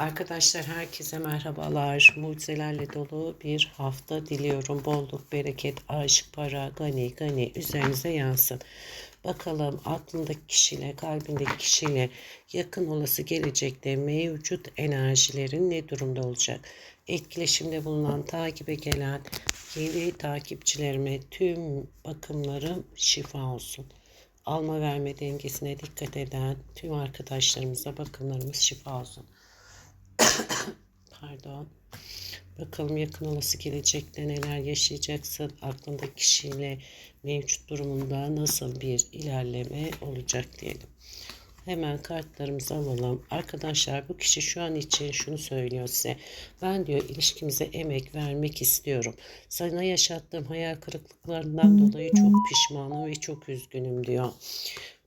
Arkadaşlar herkese merhabalar. Mucizelerle dolu bir hafta diliyorum. Bolluk, bereket, aşk, para, gani, gani üzerinize yansın. Bakalım aklındaki kişiyle, kalbindeki kişiyle yakın olası gelecekte mevcut enerjilerin ne durumda olacak? Etkileşimde bulunan, takibe gelen yeni takipçilerime tüm bakımlarım şifa olsun alma verme dengesine dikkat eden tüm arkadaşlarımıza bakımlarımız şifa olsun. Pardon. Bakalım yakın olası gelecekte neler yaşayacaksın. Aklındaki kişiyle mevcut durumunda nasıl bir ilerleme olacak diyelim. Hemen kartlarımızı alalım. Arkadaşlar bu kişi şu an için şunu söylüyor size. Ben diyor ilişkimize emek vermek istiyorum. Sana yaşattığım hayal kırıklıklarından dolayı çok pişmanım ve çok üzgünüm diyor.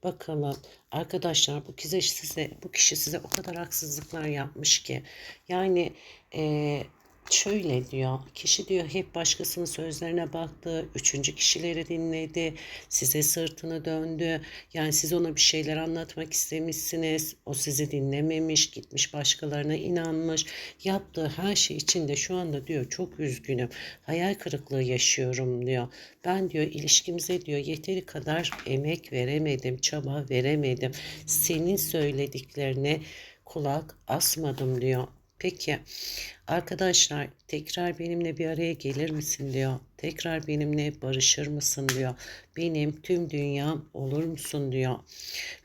Bakalım arkadaşlar bu kişi size bu kişi size o kadar haksızlıklar yapmış ki yani e, şöyle diyor. Kişi diyor hep başkasının sözlerine baktı. Üçüncü kişileri dinledi. Size sırtını döndü. Yani siz ona bir şeyler anlatmak istemişsiniz. O sizi dinlememiş. Gitmiş başkalarına inanmış. Yaptığı her şey için de şu anda diyor çok üzgünüm. Hayal kırıklığı yaşıyorum diyor. Ben diyor ilişkimize diyor yeteri kadar emek veremedim. Çaba veremedim. Senin söylediklerine kulak asmadım diyor. Peki arkadaşlar tekrar benimle bir araya gelir misin diyor. Tekrar benimle barışır mısın diyor. Benim tüm dünyam olur musun diyor.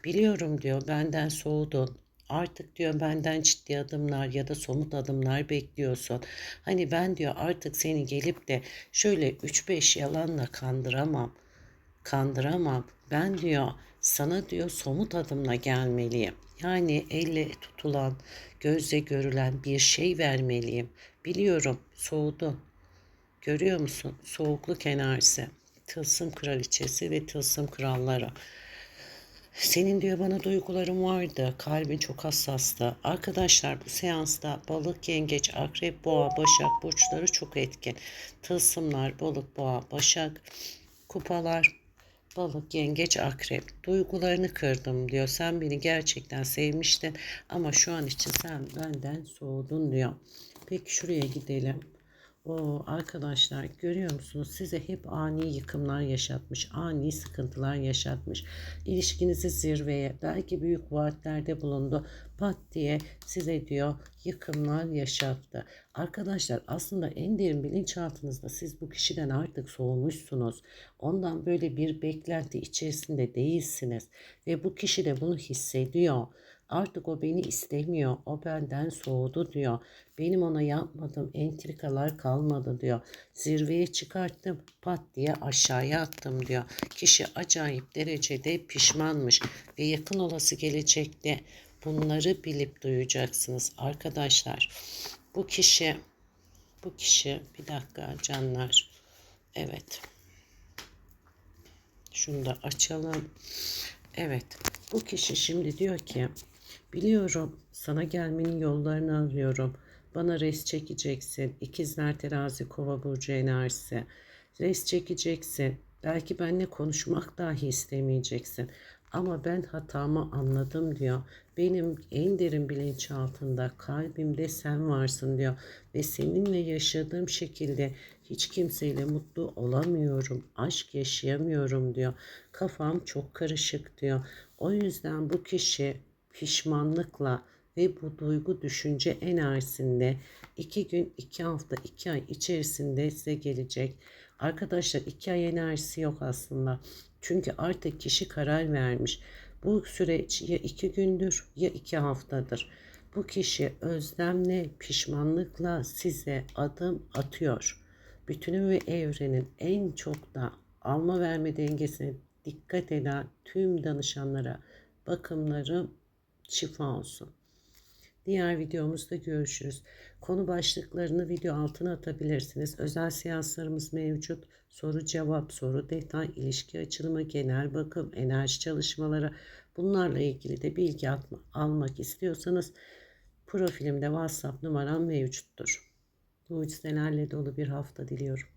Biliyorum diyor benden soğudun. Artık diyor benden ciddi adımlar ya da somut adımlar bekliyorsun. Hani ben diyor artık seni gelip de şöyle 3-5 yalanla kandıramam. Kandıramam. Ben diyor sana diyor somut adımla gelmeliyim. Yani elle tutulan, gözle görülen bir şey vermeliyim. Biliyorum soğudu. Görüyor musun? Soğukluk enerjisi. Tılsım kraliçesi ve tılsım kralları. Senin diyor bana duyguların vardı. Kalbin çok hassastı. Arkadaşlar bu seansta balık, yengeç, akrep, boğa, başak burçları çok etkin. Tılsımlar, balık, boğa, başak, kupalar, balık, yengeç, akrep. Duygularını kırdım diyor. Sen beni gerçekten sevmiştin ama şu an için sen benden soğudun diyor. Peki şuraya gidelim. O arkadaşlar görüyor musunuz? Size hep ani yıkımlar yaşatmış, ani sıkıntılar yaşatmış. İlişkinizi zirveye, belki büyük vaatlerde bulundu. Pat diye size diyor yıkımlar yaşattı. Arkadaşlar aslında en derin bilinçaltınızda siz bu kişiden artık soğumuşsunuz. Ondan böyle bir beklenti içerisinde değilsiniz ve bu kişi de bunu hissediyor. Artık o beni istemiyor. O benden soğudu diyor. Benim ona yapmadığım entrikalar kalmadı diyor. Zirveye çıkarttım pat diye aşağıya attım diyor. Kişi acayip derecede pişmanmış ve yakın olası gelecekte bunları bilip duyacaksınız arkadaşlar. Bu kişi bu kişi bir dakika canlar. Evet. Şunu da açalım. Evet. Bu kişi şimdi diyor ki Biliyorum sana gelmenin yollarını arıyorum. Bana res çekeceksin. İkizler terazi kova burcu enerjisi. Res çekeceksin. Belki benimle konuşmak dahi istemeyeceksin. Ama ben hatamı anladım diyor. Benim en derin bilinçaltında, kalbimde sen varsın diyor. Ve seninle yaşadığım şekilde hiç kimseyle mutlu olamıyorum. Aşk yaşayamıyorum diyor. Kafam çok karışık diyor. O yüzden bu kişi pişmanlıkla ve bu duygu düşünce enerjisinde iki gün, iki hafta, iki ay içerisinde size gelecek. Arkadaşlar iki ay enerjisi yok aslında. Çünkü artık kişi karar vermiş. Bu süreç ya iki gündür ya iki haftadır. Bu kişi özlemle, pişmanlıkla size adım atıyor. Bütünün ve evrenin en çok da alma verme dengesine dikkat eden tüm danışanlara bakımlarım şifa olsun. Diğer videomuzda görüşürüz. Konu başlıklarını video altına atabilirsiniz. Özel seanslarımız mevcut. Soru cevap, soru detay, ilişki açılımı, genel bakım, enerji çalışmaları bunlarla ilgili de bilgi atma, almak istiyorsanız profilimde WhatsApp numaram mevcuttur. Mucizelerle dolu bir hafta diliyorum.